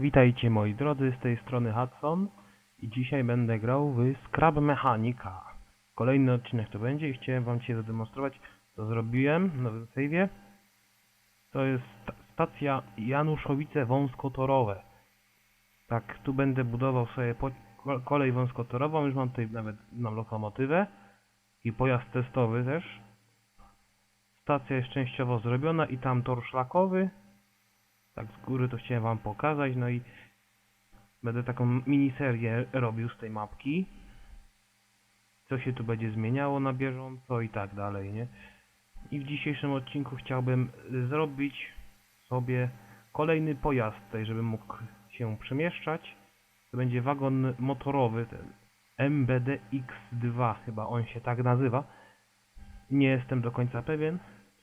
Witajcie moi drodzy, z tej strony Hudson i dzisiaj będę grał w Scrap Mechanica. Kolejny odcinek to będzie i chciałem wam dzisiaj zademonstrować co zrobiłem w nowym save'ie. To jest sta- stacja Januszowice wąskotorowe. Tak, tu będę budował sobie kolej wąskotorową, już mam tutaj nawet mam lokomotywę i pojazd testowy też. Stacja jest częściowo zrobiona i tam tor szlakowy. Tak z góry to chciałem wam pokazać, no i będę taką miniserię robił z tej mapki. Co się tu będzie zmieniało na bieżąco i tak dalej, nie? I w dzisiejszym odcinku chciałbym zrobić sobie kolejny pojazd tutaj, żebym mógł się przemieszczać. To będzie wagon motorowy, ten MBD X2 chyba on się tak nazywa. Nie jestem do końca pewien,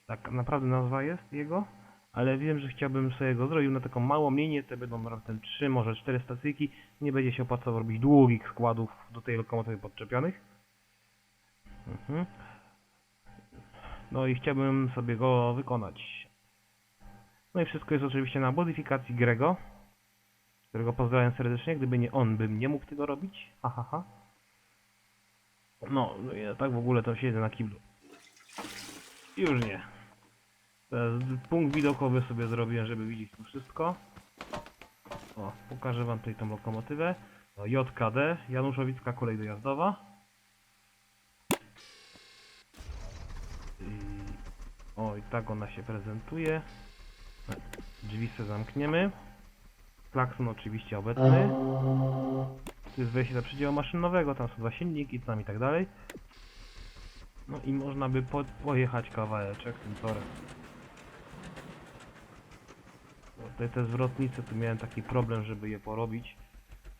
tak naprawdę nazwa jest jego ale wiem, że chciałbym sobie go zrobił na taką małą linię, to będą raptem 3, może 4 stacyjki, nie będzie się opłacało robić długich składów do tej lokomotywy podczepionych. Mhm. No i chciałbym sobie go wykonać. No i wszystko jest oczywiście na modyfikacji Grego, którego pozdrawiam serdecznie, gdyby nie on, bym nie mógł tego robić. Ha, ha, ha. No, no ja tak w ogóle to siedzę na kiblu. Już nie. Teraz punkt widokowy sobie zrobiłem, żeby widzieć tu wszystko. O, pokażę wam tutaj tą lokomotywę. O, JKD, Januszowicka kolej dojazdowa. I... O, i tak ona się prezentuje. Drzwi sobie zamkniemy. Klakson oczywiście obecny. Tu jest wejście do przedziału maszynowego, tam są dwa silniki, tam i tak dalej. No i można by po pojechać kawałeczek tym torem. Tutaj te zwrotnice, tu miałem taki problem, żeby je porobić.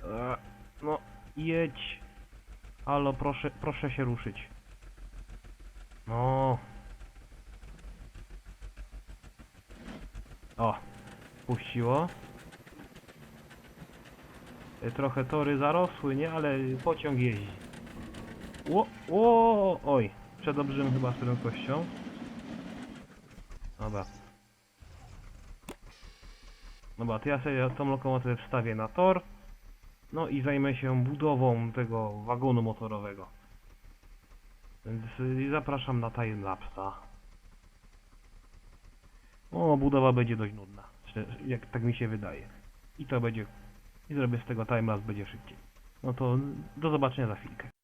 Eee, No, jedź. Halo, proszę, proszę się ruszyć. No. O, puściło. E, Trochę tory zarosły, nie? Ale pociąg jeździ. Ło, ło, oj. Przedobrzyłem chyba z prędkością. Dobra. Dobra, to ja sobie tą lokomotywę wstawię na tor. No i zajmę się budową tego wagonu motorowego. Więc y, zapraszam na timelapsa. O, budowa będzie dość nudna. Jak tak mi się wydaje. I to będzie... I zrobię z tego timelapse, będzie szybciej. No to do zobaczenia za chwilkę.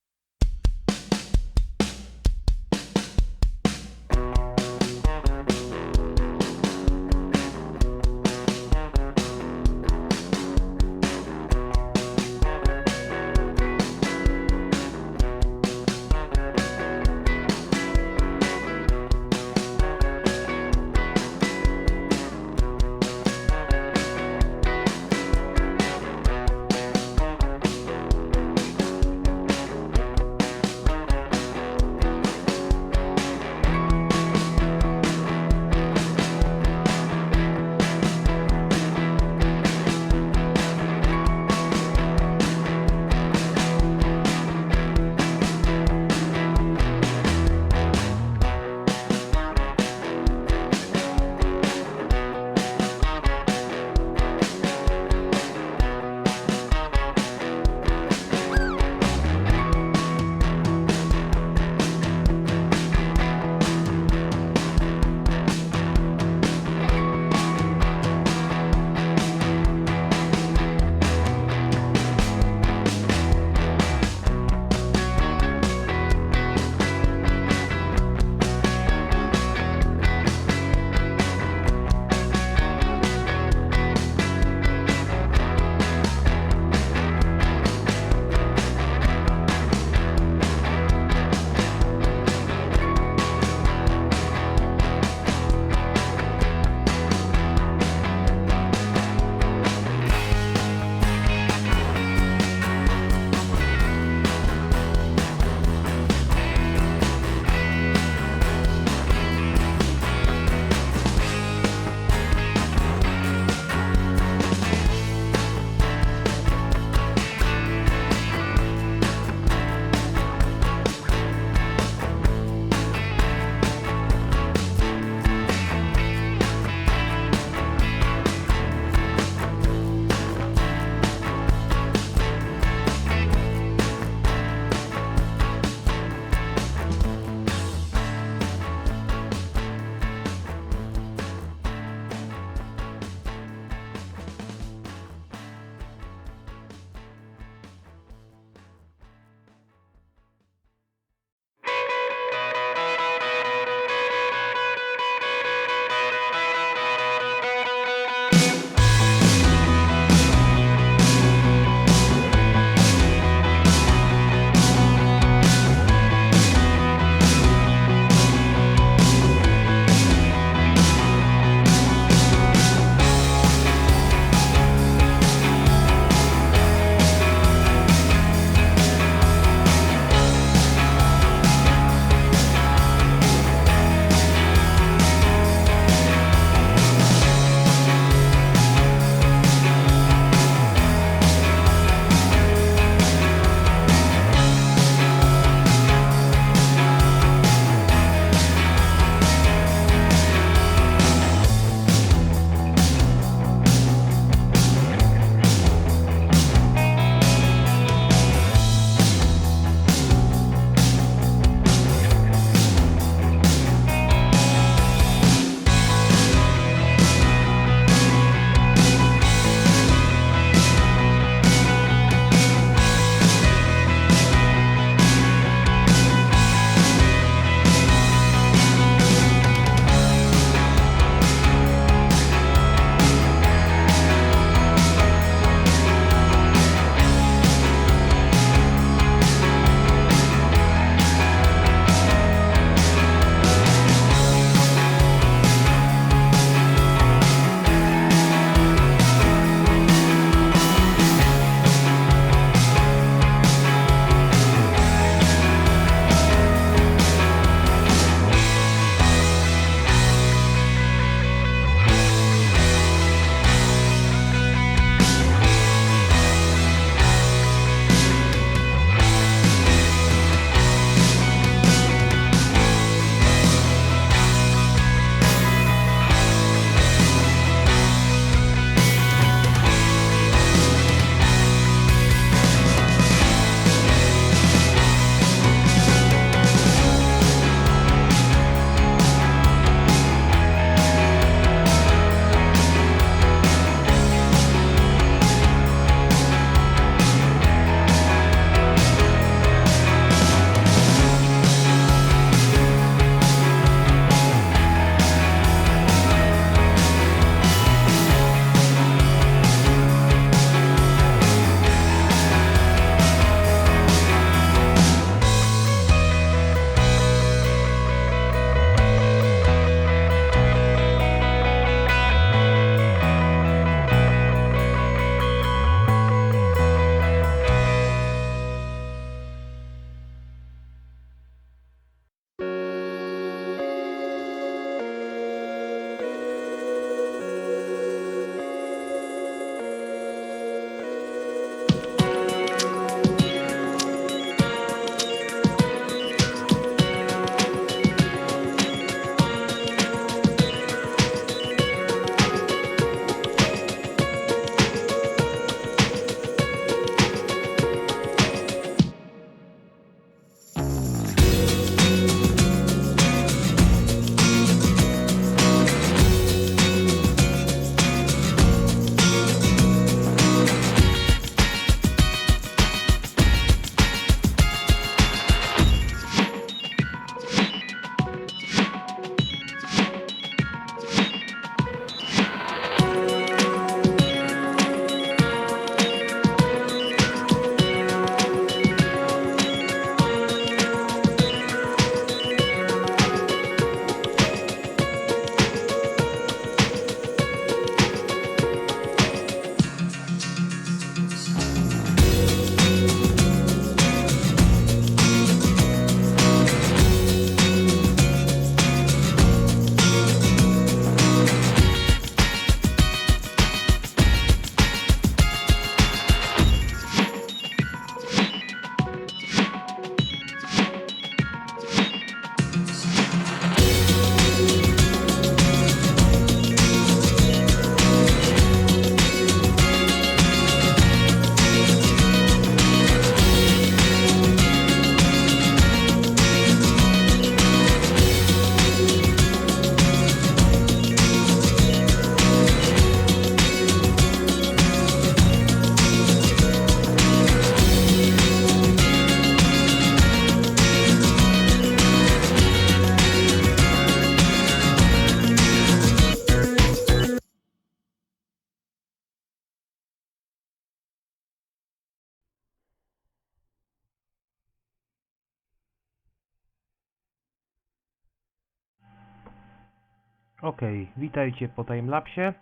Okej, witajcie po timelapsie.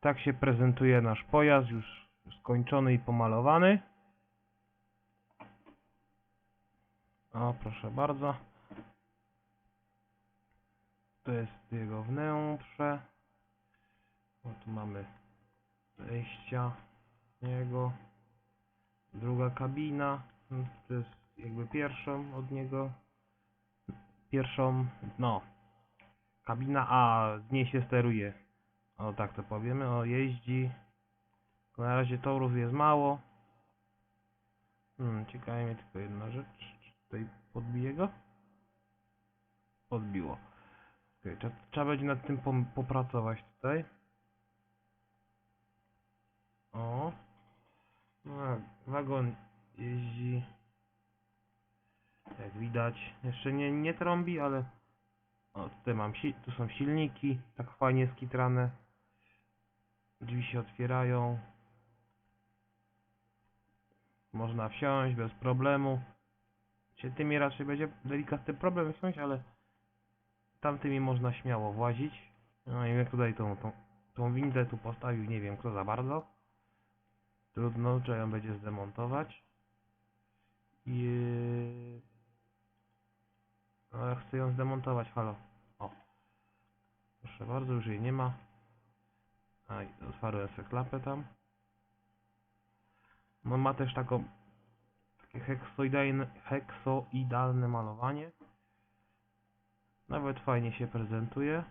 Tak się prezentuje nasz pojazd, już skończony i pomalowany. O, proszę bardzo. To jest jego wnętrze. O, tu mamy wejścia jego. Druga kabina. To jest jakby pierwszą od niego. Pierwszą, no. Kabina A, z niej się steruje. O, tak to powiemy. O, jeździ. Na razie torów jest mało. Hmm, ciekawi mnie tylko jedna rzecz. Czy tutaj podbije go? Podbiło. Okej, trzeba, trzeba będzie nad tym popracować tutaj. O. No, wagon jeździ. Jak widać. Jeszcze nie, nie trąbi, ale... O, tutaj mam tu są silniki, tak fajnie skitrane. Drzwi się otwierają. Można wsiąść bez problemu. Czy tymi raczej będzie delikatny problem wsiąść, ale tamtymi można śmiało włazić. No i jak tutaj tą, tą, tą windę tu postawił, nie wiem kto za bardzo. Trudno, trzeba ją będzie zdemontować. I... No, ja chcę ją zdemontować, halo. Proszę bardzo, już jej nie ma. A, otwarłem sobie klapę tam. No ma też taką takie heksoidalne, heksoidalne malowanie. Nawet fajnie się prezentuje.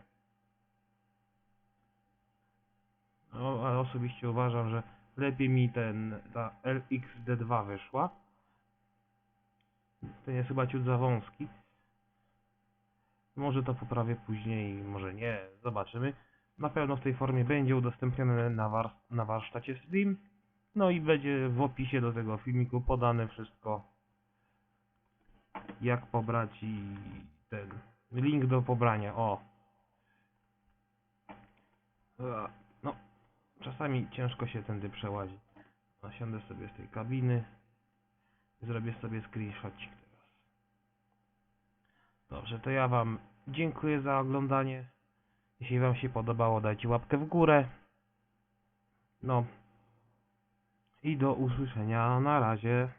O, ale osobiście uważam, że lepiej mi ten, ta LXD2 wyszła. Ten jest chyba ciut za wąski. Może to poprawię później, może nie, zobaczymy. Na pewno w tej formie będzie udostępnione na, war na warsztacie Steam. No i będzie w opisie do tego filmiku podane wszystko. Jak pobrać i ten link do pobrania. O. No, czasami ciężko się tędy przełazi. Nasiądę sobie z tej kabiny. Zrobię sobie screenshotcik teraz. Dobrze, to ja wam dziękuję za oglądanie. Jeśli wam się podobało, dajcie łapkę w górę. No. I do usłyszenia na razie.